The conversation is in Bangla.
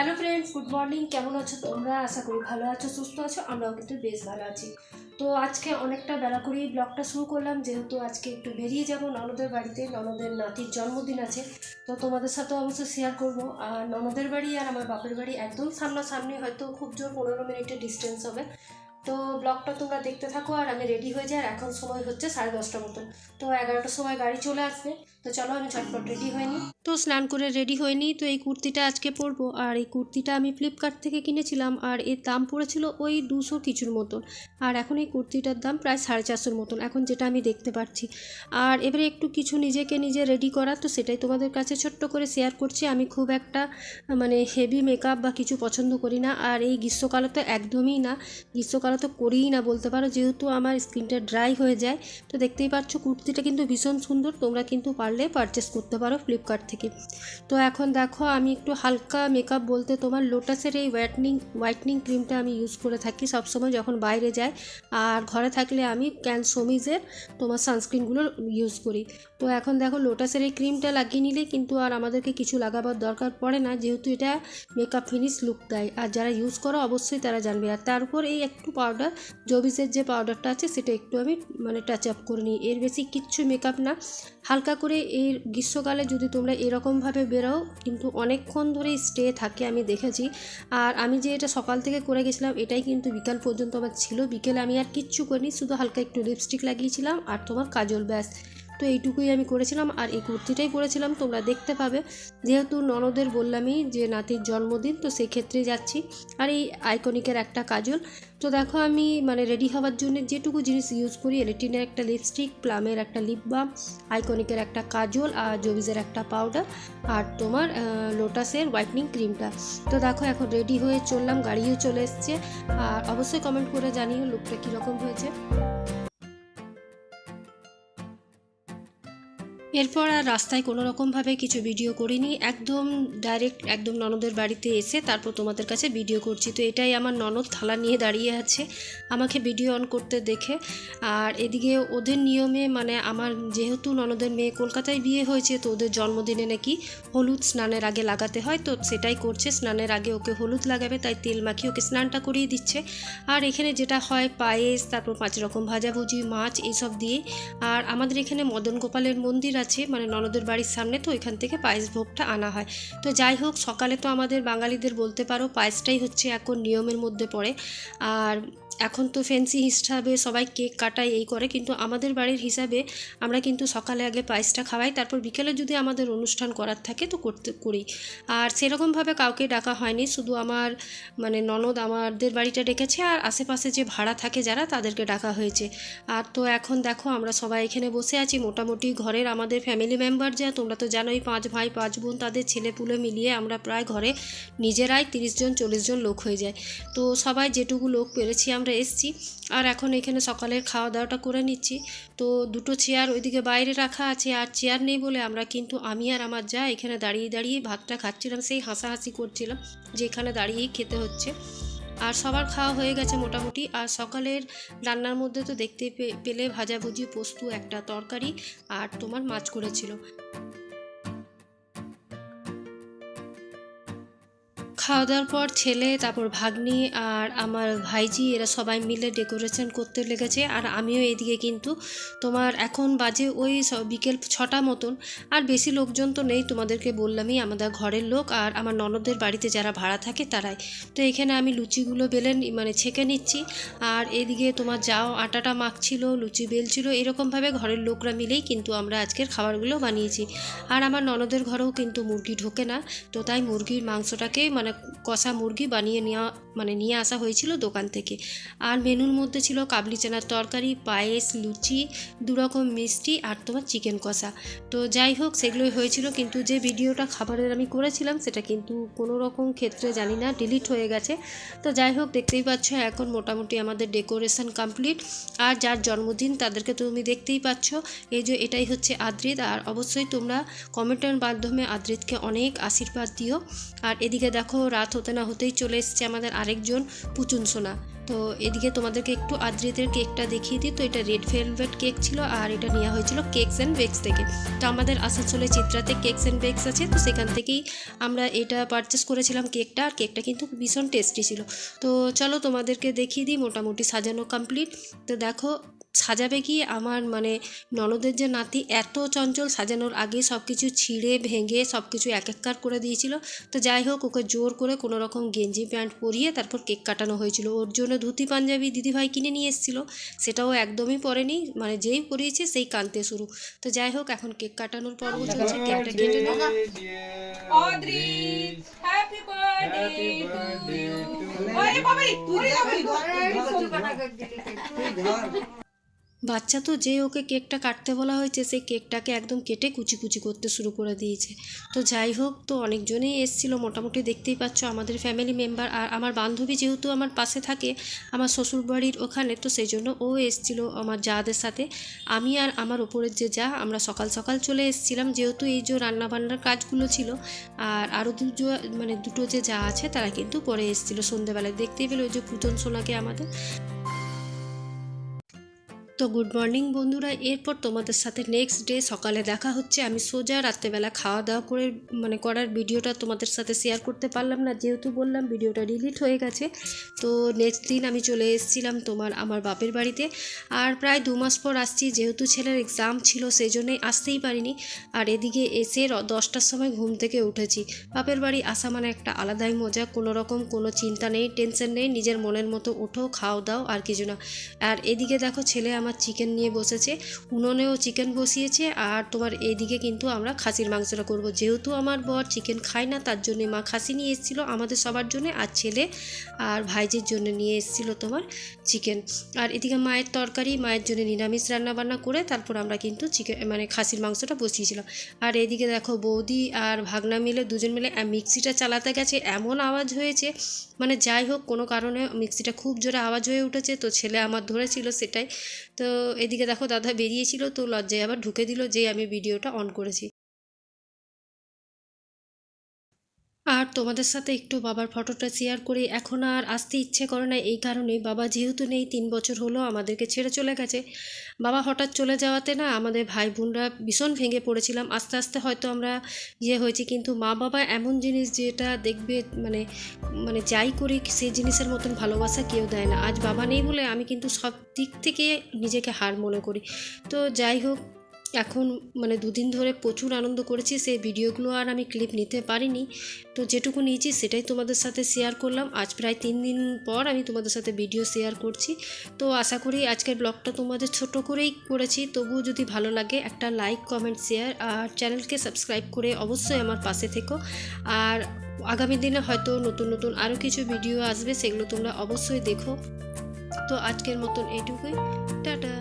হ্যালো ফ্রেন্ডস গুড মর্নিং কেমন আছো তোমরা? আশা করি ভালো আছো, সুস্থ আছো, আমরাও কিন্তু বেশ ভালো আছি। তো আজকে অনেকটা বেলা করেই ব্লগটা শুরু করলাম, যেহেতু আজকে একটু বেরিয়ে যাব ননদের বাড়িতে, ননদের নাতির জন্মদিন আছে। তো তোমাদের সাথে অবশ্যই শেয়ার করব। আর ননদের বাড়ি আর আমার বাপের বাড়ি একদম সামনাসামনি, হয়তো খুব জোর পনেরো মিনিটের ডিস্টেন্স হবে। তো ব্লগটা তোমরা দেখতে থাকো আর আমি রেডি হয়ে যাই, আর এখন সময় হচ্ছে সাড়ে দশটা মতন। তো এগারোটার সময় গাড়ি চলে আসবে। তো চলো আমি ঝটপট রেডি হয়নি তো স্নান করে রেডি হয়নি তো এই কুর্তিটা আজকে পরবো। আর এই কুর্তিটা আমি ফ্লিপকার্ট থেকে কিনেছিলাম। আর এর দাম পড়েছিল ওই দুশো কিছুর মতন। আর এখন এই কুর্তিটার দাম প্রায় সাড়ে চারশোর মতন। এখন যেটা আমি দেখতে পাচ্ছি। আর এবারে একটু কিছু নিজেকে নিজে রেডি করা। তো সেটাই তোমাদের কাছে ছোট্ট করে শেয়ার করছি। আমি খুব একটা মানে হেভি মেকআপ বা কিছু পছন্দ করি না। আর এই গ্রীষ্মকালে তো একদমই না। গ্রীষ্মকালে তো করিই না বলতে পারো। যেহেতু আমার স্কিনটা ড্রাই হয়ে যায়। তো দেখতেই পাচ্ছ কুর্তিটা কিন্তু ভীষণ সুন্দর। তোমরা কিন্তু পারলে পারচেস করতে পারো ফ্লিপকার্ট থেকে। তো এখন দেখো, আমি একটু হালকা মেকআপ বলতে তোমার লোটাসের এই হোয়াইটনিং হোয়াইটনিং ক্রিমটা আমি ইউজ করে থাকি সবসময় যখন বাইরে যাই। আর ঘরে থাকলে আমি ক্যান সোমিজের তোমার সানস্ক্রিনগুলো ইউজ করি। তো এখন দেখো লোটাসের এই ক্রিমটা লাগিয়ে নিলে কিন্তু আর আমাদেরকে কিছু লাগাবার দরকার পড়ে না, যেহেতু এটা মেকআপ ফিনিশ লুক দেয়। আর যারা ইউজ করো, অবশ্যই তারা জানবে। আর তার উপর এই একটু পাউডার জবিসের যে পাউডারটা আছে, সেটা একটু আমি মানে টাচ আপ করে নিই। এর বেশি কিচ্ছু মেকআপ না। হালকা করে এই গ্রীষ্মকালে যদি তোমরা এরকমভাবে বেরো কিন্তু অনেকক্ষণ ধরেই স্টে থাকে আমি দেখেছি। আর আমি যে এটা সকাল থেকে করে গেছিলাম, এটাই কিন্তু বিকাল পর্যন্ত আমার ছিল। বিকেলে আমি আর কিচ্ছু করিনি, শুধু হালকা একটু লিপস্টিক লাগিয়েছিলাম আর তোমার কাজল ব্যাস। তো এইটুকুই আমি করেছিলাম আর এই কুর্তিটাই পরেছিলাম তোমরা দেখতে পাবে। যেহেতু ননদের বললামই যে নাতির জন্মদিন, তো সেই ক্ষেত্রে যাচ্ছি। আর এই আইকনিকের একটা কাজল। তো দেখো আমি মানে রেডি হওয়ার জন্য যেটুকু জিনিস ইউজ করি, এলিটিনের একটা লিপস্টিক প্লামের একটা লিপ বাম আইকনিকের একটা কাজল আর জবিজের একটা পাউডার আর তোমার লোটাসের হোয়াইটনিং ক্রিমটা তো দেখো এখন রেডি হয়ে চললাম, গাড়িও চলে এসছে। আর অবশ্যই কমেন্ট করে জানিও লুকটা কীরকম হয়েছে। এরপর আর রাস্তায় কোনো রকমভাবে কিছু ভিডিও করিনি। একদম ডাইরেক্ট একদম ননদের বাড়িতে এসে তারপর তোমাদের কাছে ভিডিও করছি। তো এটাই আমার ননদ থালা নিয়ে দাঁড়িয়ে আছে, আমাকে ভিডিও অন করতে দেখে। আর এদিকে ওদের নিয়মে মানে আমার যেহেতু ননদের মেয়ে কলকাতায় বিয়ে হয়েছে, তো ওদের জন্মদিনে নাকি হলুদ স্নানের আগে লাগাতে হয়, তো সেটাই করছে। স্নানের আগে ওকে হলুদ লাগাবে, তাই তেল মাখিয়ে ওকে স্নানটা করিয়ে দিচ্ছে। আর এখানে যেটা হয়, পায়েস, তারপর পাঁচ রকম ভাজাভুজি, মাছ, এইসব দিয়ে। আর আমাদের এখানে মদন গোপালের মন্দির আছে মানে ননদের বাড়ির সামনে, তো ওইখান থেকে পায়েস ভোগটা আনা হয়। তো যাই হোক, সকালে তো আমাদের বাঙালিদের বলতে পারো, পায়েসটাই হচ্ছে এখন নিয়মের মধ্যে পড়ে। আর এখন তো ফ্যান্সি হিসাবে সবাই কেক কাটায়, এই করে, কিন্তু আমাদের বাড়ির হিসাবে আমরা কিন্তু সকালে আগে পায়েসটা খাওয়াই, তারপর বিকেলে যদি আমাদের অনুষ্ঠান করার থাকে তো করতে, করি। আর সেরকমভাবে কাউকে ডাকা হয়নি, শুধু আমার মানে ননদ আমাদের বাড়িটা ডেকেছে, আর আশেপাশে যে ভাড়া থাকে যারা, তাদেরকে ডাকা হয়েছে। আর তো এখন দেখো, আমরা সবাই এখানে বসে আছি, মোটামুটি ঘরের আমাদের ফ্যামিলি মেম্বার যা, তোমরা তো জানোই, পাঁচ ভাই, পাঁচ বোন, তাদের ছেলে পুলে মিলিয়ে আমরা প্রায় ঘরে নিজেরাই তিরিশ জন, চল্লিশ জন লোক হয়ে যায় তো সবাই যেটুকু লোক পেরেছি আমরা এসছি। আর এখন এখানে সকালের খাওয়া দাওয়াটা করে নিচ্ছি। তো দুটো চেয়ার ওইদিকে বাইরে রাখা আছে, আর চেয়ার নেই বলে আমরা কিন্তু, আমি আর আমার যা এখানে দাঁড়িয়ে দাঁড়িয়ে ভাতটা খাচ্ছিলাম, সেই হাসাহাসি করছিলাম যে এখানে দাঁড়িয়েই খেতে হচ্ছে। আর সবার খাওয়া হয়ে গেছে মোটামুটি। আর সকালের রান্নার মধ্যে তো দেখতে পেলে ভাজাভুজি, পোস্ত, একটা তরকারি, আর তোমার মাছ করেছিল। খাওয়া দাওয়ার পর ছেলে, তারপর ভাগ্নি আর আমার ভাইজি, এরা সবাই মিলে ডেকোরেশন করতে লেগেছে। আর আমিও এদিকে কিন্তু তোমার এখন বাজে ওই বিকেল ছটা মতন। আর বেশি লোকজন তো নেই তোমাদেরকে বললামই, আমাদের ঘরের লোক আর আমার ননদের বাড়িতে যারা ভাড়া থাকে তারাই। তো এখানে আমি লুচিগুলো বেলে মানে ছেঁকে নিচ্ছি। আর এদিকে তোমার যাও, আটাটা মাখছিল, লুচি বেলছিল, এরকমভাবে ঘরের লোকরা মিলেই কিন্তু আমরা আজকের খাবারগুলো বানিয়েছি। আর আমার ননদের ঘরেও কিন্তু মুরগি ঢোকে না, তো তাই মুরগির মাংসটাকে মানে কষা মুরগি বানিয়ে নেওয়া মানে নিয়ে আসা হয়েছিল দোকান থেকে। আর মেনুর মধ্যে ছিল কাবলি চানার তরকারি, পায়েস, লুচি, দুরকম মিষ্টি আর তোমার চিকেন কষা। তো যাই হোক, সেগুলোই হয়েছিল, কিন্তু যে ভিডিওটা খাবারের আমি করেছিলাম, সেটা কিন্তু কোনো রকম ক্ষেত্রে জানি না, ডিলিট হয়ে গেছে। তো যাই হোক, দেখতেই পাচ্ছ এখন মোটামুটি আমাদের ডেকোরেশন কমপ্লিট। আর যার জন্মদিন, তাদেরকে তুমি দেখতেই পাচ্ছ। এই যে এটাই হচ্ছে আদ্রিত, আর অবশ্যই তোমরা কমেন্টের মাধ্যমে আদ্রিতকে অনেক আশীর্বাদ দিও। আর এদিকে দেখো রাত হতে না হতেই চলে এসছে আমাদের আরেকজন পুচুন সোনা। তো এদিকে তোমাদেরকে একটু আদ্রিতের কেকটা দেখিয়ে দিই। তো এটা রেড ভেলভেট কেক ছিল আর এটা নেওয়া হয়েছিল কেকস অ্যান্ড বেকস থেকে। তো আমাদের আসানসোলে চিত্রাতে কেকস অ্যান্ড বেকস আছে। তো সেখান থেকেই আমরা এটা পারচেস করেছিলাম কেকটা আর কেকটা কিন্তু ভীষণ টেস্টি ছিল। তো চলো তোমাদেরকে দেখিয়ে দিই মোটামুটি সাজানো কমপ্লিট তো দেখো সাজাবে কি? আমার মানে ননদের যে নাতি এত চঞ্চল সাজানোর আগে সব কিছু ছিঁড়ে ভেঙে সব কিছু এক এককার করে দিয়েছিল। তো যাই হোক ওকে জোর করে কোনো রকম গেঞ্জি প্যান্ট পরিয়ে তারপর কেক কাটানো হয়েছিল। ওর জন্য ধুতি পাঞ্জাবি দিদিভাই কিনে নিয়ে এসেছিল। সেটাও একদমই পরেনি। মানে যেই পরিয়েছে সেই কানতে শুরু। তো যাই হোক এখন কেক কাটানোর পর্ব চলছে। কেকটা কেটে. বাবা রে। বাচ্চা তো যে ওকে কেকটা কাটতে বলা হয়েছে সেই কেকটাকে একদম কেটে কুচি কুচি করতে শুরু করে দিয়েছে। তো যাই হোক, তো অনেকজনেই এসেছিল, মোটামুটি দেখতেই পাচ্ছ আমাদের ফ্যামিলি মেম্বার আর আমার বান্ধবী যেহেতু আমার পাশে থাকে, আমার শ্বশুরবাড়ির ওখানে, তো সেই জন্য ও এসেছিল আমার যাদের সাথে। আমি আর আমার ওপরের যে যা, আমরা সকাল সকাল চলে এসেছিলাম, যেহেতু এই যে রান্নাবান্নার কাজগুলো ছিল আর আরও দুটো মানে দুটো যে যা আছে, তারা কিন্তু পরে এসেছিল সন্ধ্যেবেলায় দেখতেই পেল ওই যে পুতন সোনাকে আমাদের। তো গুড মর্নিং বন্ধুরা, এরপর তোমাদের সাথে নেক্সট ডে সকালে দেখা হচ্ছে। আমি সোজা রাত্রেবেলা খাওয়া দাওয়া করে মানে করার ভিডিওটা তোমাদের সাথে শেয়ার করতে পারলাম না, যেহেতু বললাম ভিডিওটা ডিলিট হয়ে গেছে। তো নেক্সট দিন আমি চলে এসেছিলাম তোমার, আমার বাপের বাড়িতে। আর প্রায় দু মাস পর আসছি, যেহেতু ছেলের এক্সাম ছিল সেই জন্যই আসতেই পারিনি। আর এদিকে এসে দশটার সময় ঘুম থেকে উঠেছি। বাপের বাড়ি আসা মানে একটা আলাদাই মজা, কোনো রকম কোনো চিন্তা নেই টেনশন নেই, নিজের মনের মতো ওঠো খাও দাও, আর কিছু না। আর এদিকে দেখো ছেলে আমার চিকেন নিয়ে বসেছে। উনুনেও চিকেন বসিয়েছে আর তোমার এদিকে কিন্তু আমরা খাসির মাংসটা করব। যেহেতু আমার বর চিকেন খায় না, তার জন্য মা খাসি নিয়ে এসেছিল আমাদের সবার জন্য আর ছেলে আর ভাইজির জন্য নিয়ে এসেছিল তোমার চিকেন আর এদিকে মায়ের তরকারি, মায়ের জন্য নিরামিষ রান্নাবান্না করে তারপর আমরা কিন্তু চিকেন মানে খাসির মাংসটা বসিয়েছিলাম। আর এদিকে দেখো বৌদি আর ভাগনা মিলে দুজন মিলে মিক্সিটা চালাতে গেছে, এমন আওয়াজ হয়েছে মানে যাই হোক কোনো কারণে মিক্সিটা খুব জোরে আওয়াজ হয়ে উঠেছে, তো ছেলে আমার ধরেছিল সেটাই। তো এদিকে দেখো দাদা বেরিয়েছিল, তো লজ্জায় আবার ঢুকে দিল যে আমি ভিডিওটা অন করেছি। আর তোমাদের সাথে একটু বাবার ফটোটা শেয়ার করি। এখন আর আসতে ইচ্ছে করে না এই কারণে। বাবা যেহেতু নেই, তিন বছর হলো আমাদেরকে ছেড়ে চলে গেছে। বাবা হঠাৎ চলে যাওয়াতে না আমাদের ভাই বোনরা ভীষণ ভেঙে পড়েছিলাম। আস্তে আস্তে হয়তো আমরা ইয়ে হয়েছি, কিন্তু মা বাবা এমন জিনিস যেটা দেখবে মানে মানে যাই করি সেই জিনিসের মতন ভালোবাসা কেউ দেয় না। আজ বাবা নেই বলে আমি কিন্তু সব দিক থেকে নিজেকে হার মনে করি। তো যাই হোক এখন মানে দুদিন ধরে প্রচুর আনন্দ করেছি, সেই ভিডিওগুলো আর আমি ক্লিপ নিতে পারিনি। তো যেটুকু নিয়েছি সেটাই তোমাদের সাথে শেয়ার করলাম। আজ প্রায় তিন দিন পর আমি তোমাদের সাথে ভিডিও শেয়ার করছি। তো আশা করি আজকের ব্লগটা তোমাদের ছোট করেই করেছি। তবুও যদি ভালো লাগে একটা লাইক কমেন্ট শেয়ার আর চ্যানেলকে সাবস্ক্রাইব করে অবশ্যই আমার পাশে থেকো। আর আগামী দিনে হয়তো নতুন নতুন আরও কিছু ভিডিও আসবে, সেগুলো তোমরা অবশ্যই দেখো। তো আজকের মতন এইটুকুই। টাটা।